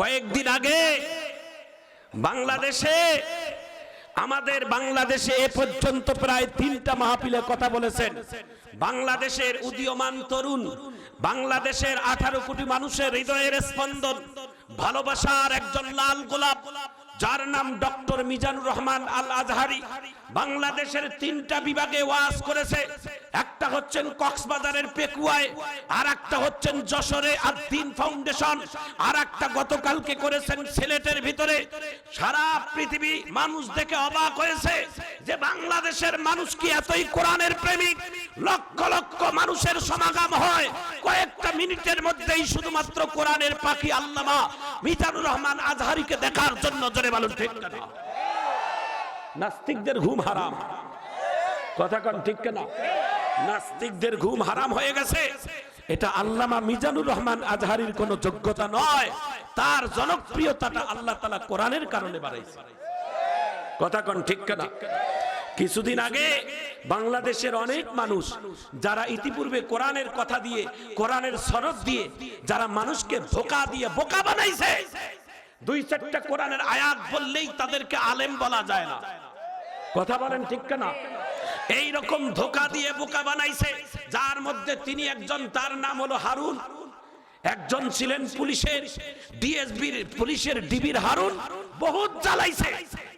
কয়েকদিন আগে বাংলাদেশে, আমাদের বাংলাদেশে এ পর্যন্ত প্রায় তিনটা মাহফিলে কথা বলেছেন। বাংলাদেশের উদীয়মান তরুণ, বাংলাদেশের আঠারো কোটি মানুষের হৃদয়ের স্পন্দন, ভালোবাসার একজন লাল গোলাপ গোলাপ যার নাম ডক্টর মিজানুর রহমান আল আজহারি বাংলাদেশের তিনটা বিভাগে ওয়াজ করেছে। একটা হচ্ছেন কক্সবাজারের পেকুয়ায় আর একটা হচ্ছেন যশোরে আর তিন ফাউন্ডেশন আর একটা গতকালকে করেছেন সিলেটের ভিতরে। সারা পৃথিবী মানুষ দেখে অবাক হয়েছে যে বাংলাদেশের মানুষ কি এতই কোরআনের প্রেমিক? লক্ষ লক্ষ মানুষের সমাগম হয়। কয়েকটা মিনিটের মধ্যেই শুধুমাত্র কোরআনের পাখি আল্লামা মিজানুর রহমান আজহারিকে দেখার জন্য জোরে বলুন, ঠিক না নাস্তিকদের ঘুম হারাম। কথা কন, ঠিক না নাস্তিকদের ঘুম হারাম হয়ে গেছে। এটা আল্লামা মিজানুর রহমান আজহারির কোনো যোগ্যতা নয়। তার জনপ্রিয়তাটা আল্লাহ তালা কোরআনের কারণে বাড়াইছে। কথা কন, ঠিক না কিছুদিন আগে বাংলাদেশের অনেক মানুষ যারা ইতিপূর্বে কোরআনের কথা দিয়ে, কোরআনের সরব দিয়ে, যারা মানুষকে ধোকা দিয়ে বোকা বানাইছে, দুই চারটা কোরআনের আয়াত বললেই তাদেরকে আলেম বলা যায় না। কথা বলেন ঠিক না এই রকম ধোকা দিয়ে বোকা বানাইছে, যার মধ্যে তিনি একজন, তার নাম হলো হারুন। একজন ছিলেন পুলিশের, ডিএসবির, পুলিশের ডিবির হারুন। বহুত জ্বালাইছে।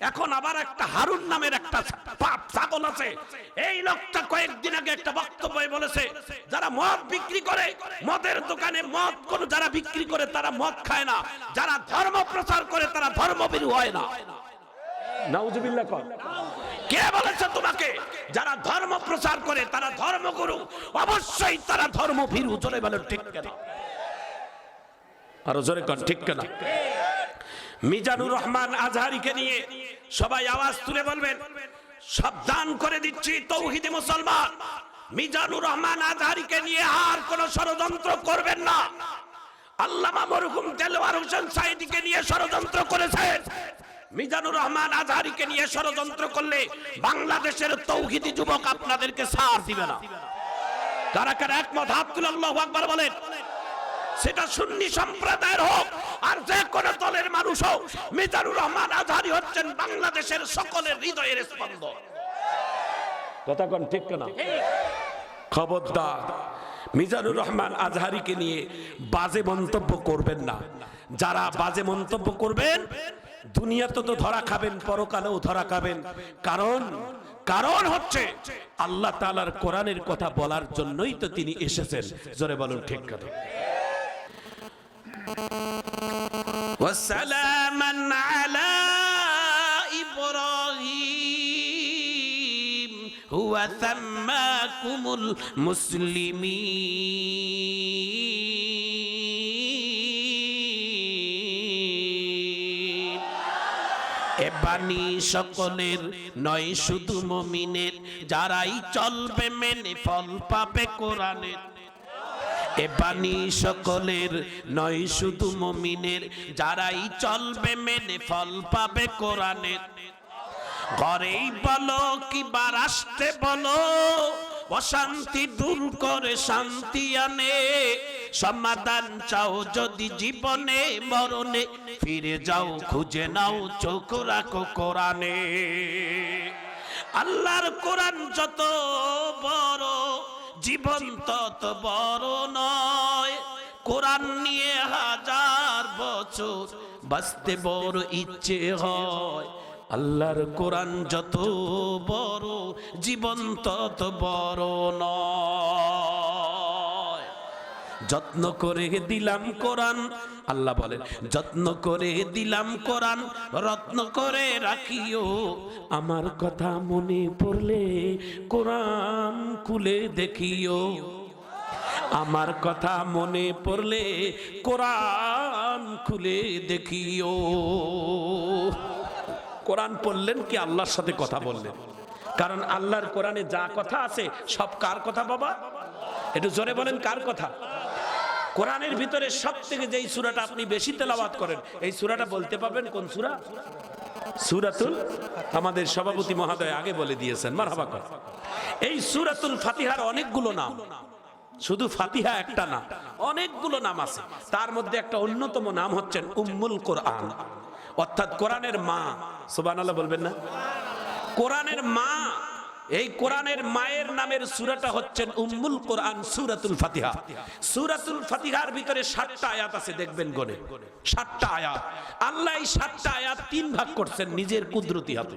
এখন আবার একটা হারুন নামের একটা পাপ ছাগল আছে। এই লোকটা কয়েকদিন আগে একটা বক্তব্য বলেছে যারা মদ বিক্রি করে মদের দোকানে মদ কোন যারা বিক্রি করে তারা মদ খায় না। যারা ধর্ম প্রচার করে তারা ধর্মবিরু হয় না। নাউজুবিল্লাহ কর। কে বলেছে তোমাকে? যারা ধর্ম প্রচার করে তারা ধর্মগুরু। অবশ্যই তারা ধর্ম ভীরু জোরে বলে ঠিক কেনা। আরও জোরে কর ঠিক কেনা। মিজানুর রহমান আজহারিকে নিয়ে সবাই আওয়াজ তুলে বলবেন, সাবধান করে দিচ্ছি তৌহিদে মুসলমান। মিজানুর রহমান আজহারিকে নিয়ে আর কোন ষড়যন্ত্র করবেন না। আল্লামা মরহুম হোসেন নিয়ে ষড়যন্ত্র মিজানুর রহমান আজহারিকে নিয়ে ষড়যন্ত্র করলে বাংলাদেশের যুবক আপনাদেরকে বলেন সেটা সুন্নি সম্প্রদায়ের হোক আর যে কোন দলের মানুষ হোক মিজানুর রহমান আজহারি হচ্ছেন বাংলাদেশের সকলের হৃদয়ের স্পন্দন। কথা কোন ঠিক না খবরদার মিজানুর রহমান আজহারিকে নিয়ে বাজে মন্তব্য করবেন না। যারা বাজে মন্তব্য করবেন দুনিয়াতে তো ধরা খাবেন পরকালেও ধরা খাবেন। কারণ কারণ হচ্ছে আল্লাহ তাআলার কোরআনের কথা বলার জন্যই তো তিনি এসেছেন। জোরে বলুন ঠিক কথা وسلاما على إبراهيم هو سماكم المسلمين এ বাণী সকলের নয় শুধু মমিনের যারাই চলবে মেনে ফল পাবে কোরআনের এ বাণী সকলের নয়, শুধু মমিনের। যারাই চলবে মেনে ফল পাবে কোরআনের। ঘরেই বলো কিবা রাষ্ট্রে বলো, অশান্তি দূর করে শান্তি আনে। সমাধান চাও যদি জীবনে, মরণে ফিরে যাও, খুঁজে নাও, চোখ রাখো কোরআনে। আল্লাহর কোরআন যত বড় জীবন তত বড় নয়। কোরআন নিয়ে হাজার বছর বাঁচতে বড় ইচ্ছে হয়। আল্লাহর কোরআন যত বড়, জীবন তত বড় নয়। যত্ন করে দিলাম কোরআন আল্লাহ বলেন যত্ন করে দিলাম কোরআন, রত্ন করে রাখিও। আমার কথা মনে পড়লে কোরআন খুলে দেখিও। আমার কথা মনে পড়লে কোরআন খুলে দেখিও। কোরআন পড়লেন কি আল্লাহর সাথে কথা বললেন? কারণ আল্লাহর কোরআনে যা কথা আছে সব কার কথা বাবা? একটু জোরে বলেন কার কথা? কোরআনের ভিতরে সব থেকে যেই সুরাটা আপনি বেশি তেলাওয়াত করেন, এই সুরাটা বলতে পারবেন কোন সুরা? সুরাতুল আমাদের সভাপতি মহাদয় আগে বলে দিয়েছেন, মারহাবা এই সুরাতুল ফাতিহার অনেকগুলো নাম, শুধু ফাতিহা একটা না, অনেকগুলো নাম আছে। তার মধ্যে একটা অন্যতম নাম হচ্ছেন উম্মুল কোরআন। অর্থাৎ কোরআনের মা, সুবহানাল্লাহ বলবেন না? কোরআনের মা এই কোরআনের মায়ের নামের সূরাটা হচ্ছেন উম্মুল কোরআন সূরাতুল ফাতিহা। সূরাতুল ফাতিহার ভিতরে সাতটা আয়াত আছে, দেখবেন গনে। সাতটা আয়াত। আল্লাহ এই সাতটা আয়াত তিন ভাগ করছেন নিজের কুদরতি হাতে।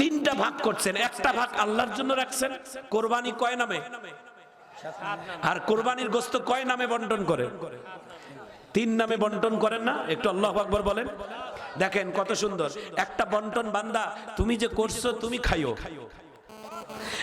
তিনটা ভাগ করছেন, একটা ভাগ আল্লাহর জন্য রাখছেন। কোরবানি কয় নামে? আর কোরবানির গোস্ত কয় নামে বন্টন করে? তিন নামে বন্টন করেন না? একটু আল্লাহ আকবর বলেন। দেখেন কত সুন্দর। একটা বন্টন বান্দা, তুমি যে করছ, তুমি খাইও।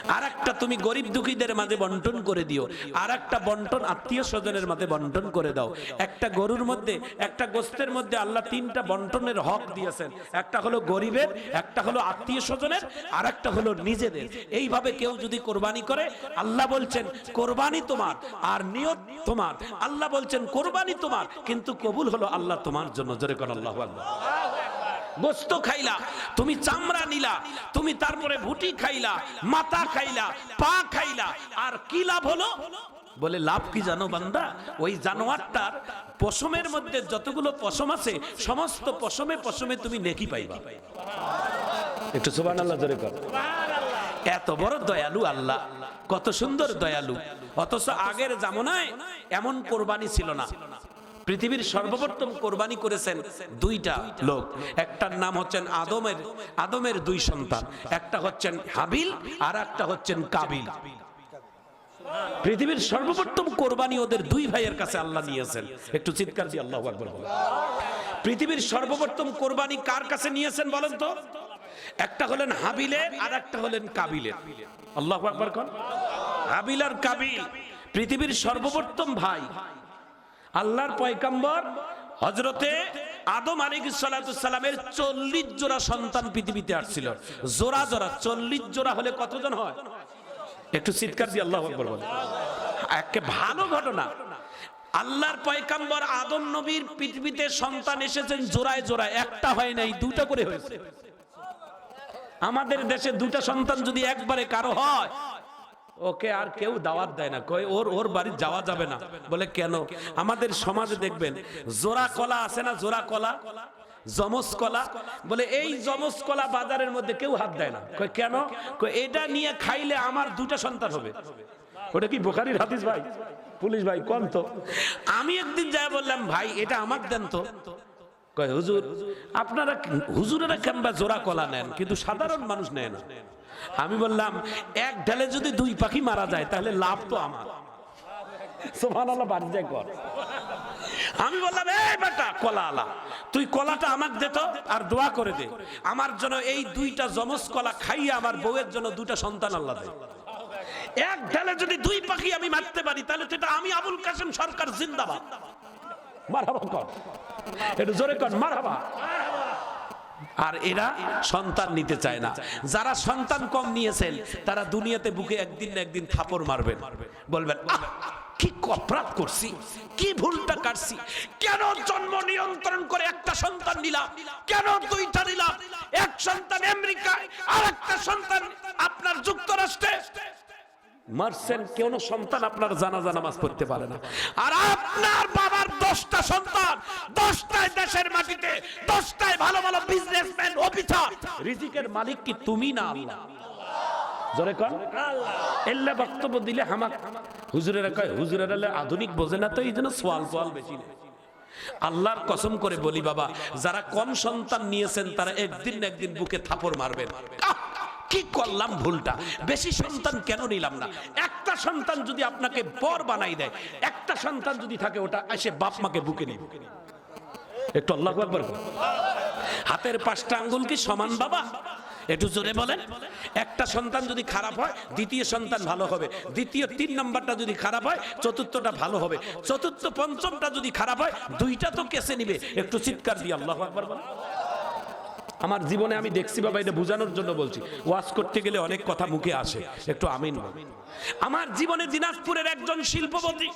আর একটা তুমি গরিব দুঃখীদের মাঝে বন্টন করে দিও। আর একটা বন্টন আত্মীয় স্বজনের মাঝে বন্টন করে দাও। একটা গরুর মধ্যে, একটা গোস্তের মধ্যে আল্লাহ তিনটা বন্টনের হক দিয়েছেন। একটা হলো গরিবের, একটা হলো আত্মীয় স্বজনের আর একটা হলো নিজেদের। এইভাবে কেউ যদি কোরবানি করে, আল্লাহ বলছেন, কোরবানি তোমার, আর নিয়ত তোমার। আল্লাহ বলছেন, কোরবানি তোমার। কিন্তু কবুল হলো আল্লাহ তোমার জন্য। জোরে কর আল্লাহ আকবার। গোস্ত খাইলা, তুমি চামড়া নিলা, তুমি তারপরে ভুটি খাইলা, মাথা খাইলা, পা খাইলা, আর কি লাভ হলো? বলে, লাভ কি জানো বান্দা? ওই জানোয়ারটার পশমের মধ্যে যতগুলো পশম আছে, সমস্ত পশমে পশমে তুমি নেকি পাইবা। একটু সুবহানাল্লাহ জোরে কর। এত বড় দয়ালু আল্লাহ, কত সুন্দর দয়ালু। অথচ আগের জামানায় এমন কোরবানি ছিল না। পৃথিবীর সর্বপ্রথম কোরবানি করেছেন দুইটা লোক। একটার নাম হচ্ছেন আদমের আদমের দুই সন্তান। একটা হচ্ছেন হাবিল আর একটা হচ্ছেন কাবিল। পৃথিবীর সর্বপ্রথম কোরবানি ওদের দুই ভাইয়ের কাছে আল্লাহ নিয়েছেন। একটু চিৎকার দিয়ে আল্লাহ পৃথিবীর সর্বপ্রথম কোরবানি কার কাছে নিয়েছেন বলেন তো? একটা হলেন হাবিলের আর একটা হলেন কাবিলের। আল্লাহ আকবর কন। হাবিল আর কাবিল। পৃথিবীর সর্বপ্রথম ভাই আল্লাহর পয়কাম্বর হজরতে আদম আলী চল্লিশ জোড়া সন্তান পৃথিবীতে আসছিল। জোড়া জোড়া, চল্লিশ জোড়া হলে কতজন হয়? একটু চিৎকার দিয়ে আল্লাহ আকবর বলে একে ভালো ঘটনা। আল্লাহর পয়কাম্বর আদম নবীর পৃথিবীতে সন্তান এসেছেন জোড়ায় জোড়ায়। একটা হয় নাই দুটা করে হয়েছে। আমাদের দেশে দুটা সন্তান যদি একবারে কারও হয় ওকে আর কেউ দাওয়াত দেয় না। কয় ওর ওর বাড়ি যাওয়া যাবে না। বলে কেন? আমাদের সমাজে দেখবেন জোড়া কলা আছে না জোড়া কলা? জমস কলা বলে এই জমস কলা বাজারের মধ্যে কেউ হাত দেয় না। কয় কেন? কয় এটা নিয়ে খাইলে আমার দুটা সন্তান হবে। ওটা কি বোখারির হাদিস ভাই? পুলিশ ভাই কোন তো? আমি একদিন যাই বললাম ভাই এটা আমাকে দেন তো। কয় হুজুর আপনারা হুজুরেরা কেমবা জোড়া কলা নেন কিন্তু সাধারণ মানুষ নেয় না। আমি বললাম এক ঢালে যদি দুই পাখি মারা যায় তাহলে লাভ তো আমার। আমি বললাম এই বেটা কলা আলা তুই কলাটা আমাকে দে তো আর দোয়া করে দে। আমার জন্য এই দুইটা জমজ কলা খাইয়ে আমার বউয়ের জন্য দুটা সন্তান আল্লাহ দেয় এক ঢালে যদি দুই পাখি আমি মারতে পারি তাহলে সেটা আমি আবুল কাসেম সরকার জিন্দাবাদ। মারহাবা কর। একটু জোরে কর মারহাবা। আর এরা সন্তান নিতে চায় না। যারা সন্তান কম নিয়েছেন, তারা দুনিয়াতে বুকে একদিন না একদিন থাপড় মারবেন। বলবেন কি অপরাধ করছি? কি ভুলটা কাটছি? কেন জন্ম নিয়ন্ত্রণ করে একটা সন্তান নিলাম? কেন দুইটা নিলাম? এক সন্তান আমেরিকায়, আর একটা সন্তান আপনার যুক্তরাষ্ট্রে। মারছেন, কেন সন্তান আপনার জানাজা নামাজ পড়তে পারে না? আর আপনার বাবার দশটা সন্তান, দশটায় দেশের মাটিতে, দশটায় ভালো ভালো বিজনেসম্যান অফিসার রিজিকের মালিক কি তুমি না আল্লাহর কসম করে বলি বাবা, যারা কম সন্তান নিয়েছেন, তারা একদিন একদিন বুকে থাপড় মারবেন! কি করলাম ভুলটা? বেশি সন্তান কেন নিলাম না? একটা সন্তান যদি আপনাকে বর বানাই দেয়, একটা সন্তান যদি থাকে, ওটা এসে বাপ মাকে বুকে নিবে। একটু আল্লাহ হাতের পাঁচটা আঙ্গুল কি সমান বাবা? একটু জোরে বলেন। একটা সন্তান যদি খারাপ হয়, দ্বিতীয় সন্তান ভালো হবে। দ্বিতীয় তিন নাম্বারটা যদি খারাপ হয়, চতুর্থটা ভালো হবে। চতুর্থ পঞ্চমটা যদি খারাপ হয়, দুইটা তো কেসে নিবে। একটু চিৎকার দিয়ে আল্লাহ একবার বলেন। আমার জীবনে আমি দেখছি বাবা, এটা বোঝানোর জন্য বলছি। ওয়াজ করতে গেলে অনেক কথা মুখে আসে। একটু আমিন আমার জীবনে দিনাজপুরের একজন শিল্পপতি,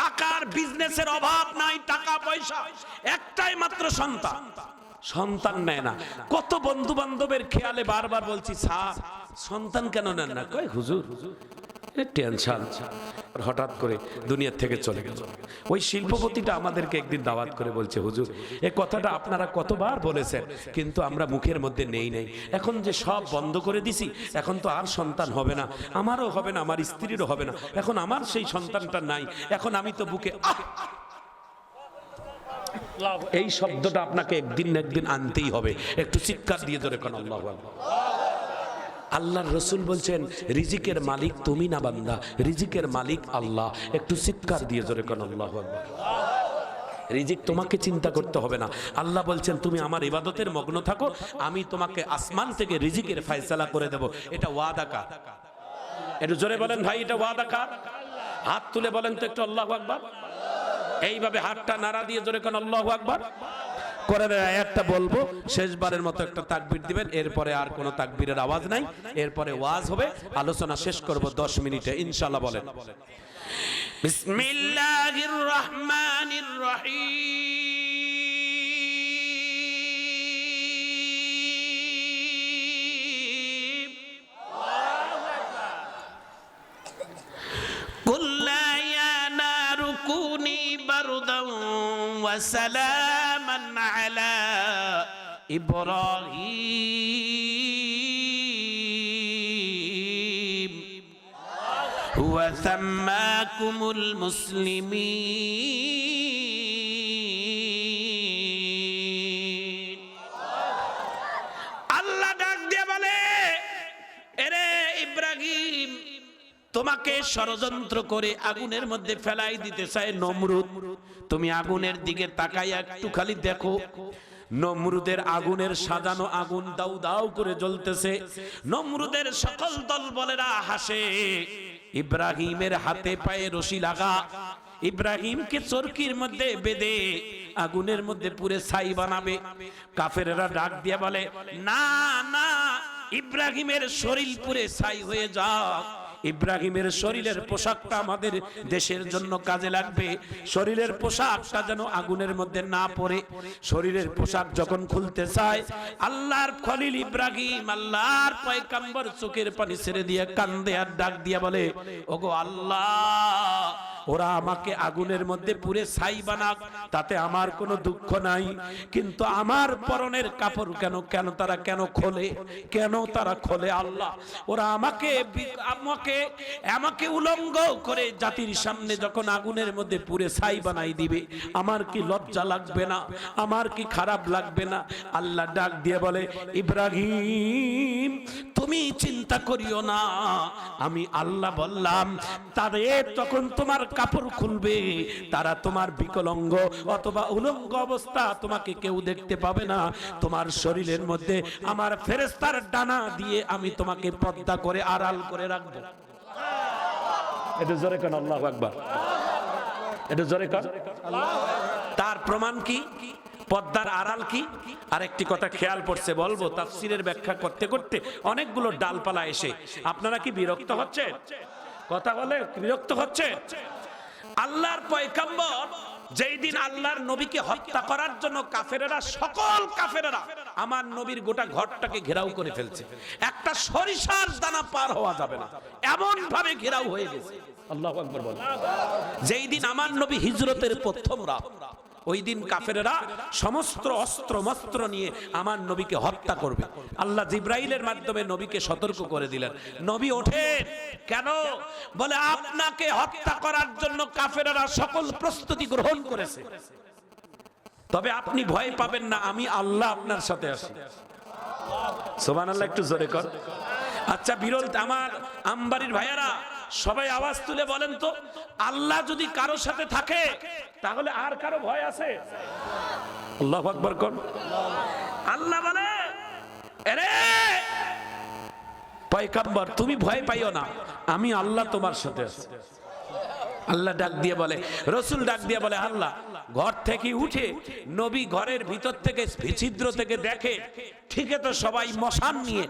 টাকার বিজনেসের অভাব নাই, টাকা পয়সা, একটাই মাত্র সন্তান। সন্তান নেয় না। কত বন্ধু বান্ধবের খেয়ালে বারবার বলছি, স্যার, সন্তান কেন নেন না? কয়, হুজুর টেনশন। হঠাৎ করে দুনিয়ার থেকে চলে গেল। ওই শিল্পপতিটা আমাদেরকে একদিন দাওয়াত করে বলছে, হুজুর, এ কথাটা আপনারা কতবার বলেছেন, কিন্তু আমরা মুখের মধ্যে নেই নেই। এখন যে সব বন্ধ করে দিছি, এখন তো আর সন্তান হবে না, আমারও হবে না, আমার স্ত্রীরও হবে না, এখন আমার সেই সন্তানটা নাই, এখন আমি তো বুকে এই শব্দটা আপনাকে একদিন না একদিন আনতেই হবে। একটু চিৎকার দিয়ে ধরে কোন, আল্লাহ আল্লাহর রসুল বলছেন, রিজিকের মালিক তুমি না বান্দা, রিজিকের মালিক আল্লাহ। একটু চিৎকার দিয়ে জোরে কোন, আল্লাহ রিজিক তোমাকে চিন্তা করতে হবে না। আল্লাহ বলছেন, তুমি আমার ইবাদতের মগ্ন থাকো, আমি তোমাকে আসমান থেকে রিজিকের ফায়সালা করে দেব। এটা ওয়াদা কার? একটু জোরে বলেন, ভাই, এটা ওয়াদা কার? হাত তুলে বলেন তো একটু, আল্লাহ আকবার। এইভাবে হাতটা নাড়া দিয়ে জোরে কোন, আল্লাহ আকবার। কোরআনের একটা বলব, শেষবারের মতো একটা তাকবির দিবেন, এরপরে আর কোনো তাকবীরের আওয়াজ নাই, এরপরে ওয়াজ হবে, আলোচনা শেষ করব 10 মিনিটে, ইনশাআল্লাহ বলেন। বিসমিল্লাহির রহমানির রহিম। কুল্লা ইয়া নারু কুনি ওয়া সালাম। إبراهيم وسماكم المسلمين আল্লাহ ডাক দিয়ে বলে এরে ইব্রাহিম তোমাকে ষড়যন্ত্র করে আগুনের মধ্যে ফেলাই দিতে চায় নমরুদ তুমি আগুনের দিকে তাকাই একটু খালি দেখো নমরুদের আগুনের সাজানো আগুন দাউ দাউ করে জ্বলতেছে। নমরুদের সকল দল বলেরা হাসে। ইব্রাহিমের হাতে পায়ে রশি লাগা। ইব্রাহিমকে চরকির মধ্যে বেঁধে আগুনের মধ্যে পুরে ছাই বানাবে। কাফেরেরা ডাক দিয়ে বলে, না না, ইব্রাহিমের শরীর পুরে ছাই হয়ে যাক। ইব্রাহিমের শরীরের পোশাকটা আমাদের দেশের জন্য কাজে লাগবে। শরীরের পোশাকটা যেন আগুনের মধ্যে না পড়ে। শরীরের পোশাক যখন খুলতে চায়, আল্লাহর খলিল ইব্রাহিম আল্লাহর পয়কাম্বর চোখের পানি ছেড়ে দিয়ে কান্দে আর ডাক দিয়ে বলে, ওগো আল্লাহ, ওরা আমাকে আগুনের মধ্যে পুরে ছাই বানাক, তাতে আমার কোনো দুঃখ নাই। কিন্তু আমার পরনের কাপড় কেন কেন তারা কেন খোলে? কেন তারা খোলে আল্লাহ? ওরা আমাকে আমাকে আমাকে উলঙ্গ করে জাতির সামনে যখন আগুনের মধ্যে পুরে ছাই বানাই দিবে, আমার কি লজ্জা লাগবে না? আমার কি খারাপ লাগবে না? আল্লাহ ডাক দিয়ে বলে, ইব্রাহিম, তুমি চিন্তা করিও না। আমি আল্লাহ বললাম, তারে তখন তোমার কাপড় খুলবে, তারা তোমার বিকলঙ্গ অথবা উলঙ্গ অবস্থা তোমাকে কেউ দেখতে পাবে না। তোমার শরীরের মধ্যে আমার ফেরেস্তার ডানা দিয়ে আমি তোমাকে পদ্মা করে আড়াল করে রাখব। এটা জোরে আল্লাহ এটা জোরে তার প্রমাণ কি? পদ্মার আড়াল কি? আর একটি কথা খেয়াল পড়ছে, বলব, তাফসিরের ব্যাখ্যা করতে করতে অনেকগুলো ডালপালা এসে, আপনারা কি বিরক্ত হচ্ছে কথা বলে বিরক্ত হচ্ছে আল্লাহর পয়কাম্বর যেই দিন আল্লাহর নবীকে হত্যা করার জন্য কাফেরেরা, সকল কাফেরেরা আমার নবীর গোটা ঘরটাকে ঘেরাও করে ফেলছে। একটা সরিষার দানা পার হওয়া যাবে না। এমন ভাবে ঘেরাও হয়ে গেছে। আল্লাহ যেই দিন আমার নবী হিজরতের প্রথম রাত ওই দিন কাফেরেরা সমস্ত অস্ত্র মস্ত্র নিয়ে আমার নবীকে হত্যা করবে। আল্লাহ জিব্রাইলের মাধ্যমে নবীকে সতর্ক করে দিলেন। নবী ওঠেন। কেন? বলে, আপনাকে হত্যা করার জন্য কাফেরেরা সকল প্রস্তুতি গ্রহণ করেছে। তবে আপনি ভয় পাবেন না, আমি আল্লাহ আপনার সাথে আছি। সোমান আল্লাহ একটু জোরে কর। আচ্ছা বিরল, আমার আমবাড়ির ভাইয়ারা সবাই আওয়াজ তুলে বলেন তো, আল্লাহ যদি কারও সাথে থাকে, তাহলে আর কারও ভয় আছে? আল্লাহ আকবর কর আল্লাহ বলে তুমি ভয় পাইও না, আমি আল্লাহ তোমার সাথে আছি। আল্লাহ ডাক দিয়ে বলে, রসুল ডাক দিয়ে বলে, আল্লাহ, ঘর থেকে উঠে নবী ঘরের ভিতর থেকে ছিদ্র থেকে দেখে ঠিকই তো সবাই মশান নিয়ে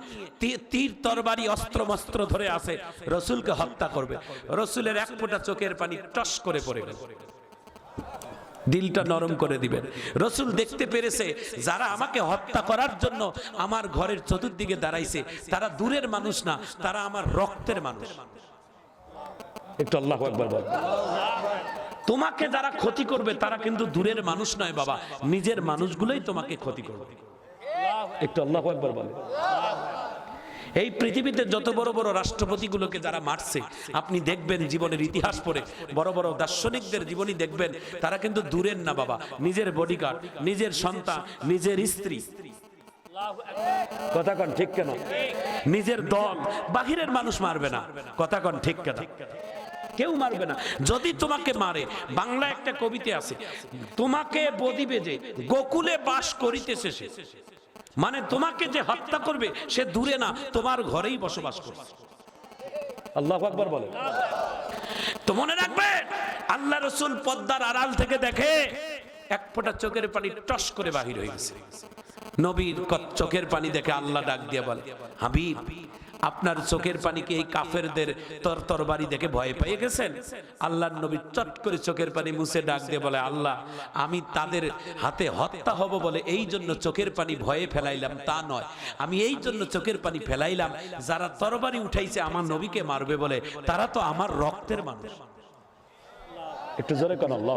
তীর তরবারি অস্ত্র মস্ত্র ধরে আসে রসুলকে হত্যা করবে। রসুলের এক ফোঁটা চোখের পানি টস করে পড়ে গেল। দিলটা নরম করে দিবেন রসুল দেখতে পেরেছে, যারা আমাকে হত্যা করার জন্য আমার ঘরের চতুর্দিকে দাঁড়াইছে, তারা দূরের মানুষ না, তারা আমার রক্তের মানুষ। একটু আল্লাহ একবার বল। তোমাকে যারা ক্ষতি করবে, তারা কিন্তু দূরের মানুষ নয় বাবা। নিজের মানুষগুলোই তোমাকে ক্ষতি করবে। একটু আল্লাহ একবার বলে। এই পৃথিবীতে যত বড় বড় রাষ্ট্রপতিগুলোকে যারা মারছে, আপনি দেখবেন জীবনের ইতিহাস পড়ে, বড় বড় দার্শনিকদের জীবনী দেখবেন, তারা কিন্তু দূরের না বাবা। নিজের বডিগার্ড নিজের সন্তান, নিজের স্ত্রী। কথা কন ঠিক কেন? নিজের দল, বাহিরের মানুষ মারবে না। কথা কন ঠিক কেন? কেউ মারবে না। যদি তোমাকে মারে বাংলা একটা কবিতে আছে, তোমাকে বদিবে যে গোকুলে বাস করিতেছে সে। মানে তোমাকে যে হত্যা করবে, সে দূরে না, তোমার ঘরেই বসবাস করবে আল্লাহ আকবর বলে। তো মনে রাখবে, আল্লাহ রসুল পদ্মার আড়াল থেকে দেখে এক ফোঁটা চোখের পানি টস করে বাহির হয়ে গেছে। নবীর চোখের পানি দেখে আল্লাহ ডাক দিয়ে বলে, হাবিব আপনার চোখের পানিকে এই কাফেরদের তর তরবারি দেখে ভয় পেয়ে গেছেন? আল্লাহর নবী চট করে চোখের পানি মুছে ডাক দিয়ে বলে, আল্লাহ, আমি তাদের হাতে হত্যা হব বলে এই জন্য চোখের পানি ভয়ে ফেলাইলাম, তা নয়। আমি এই জন্য চোখের পানি ফেলাইলাম, যারা তরবারি উঠাইছে আমার নবীকে মারবে বলে, তারা তো আমার রক্তের মানুষ। একটু জোরে কেন, আল্লাহ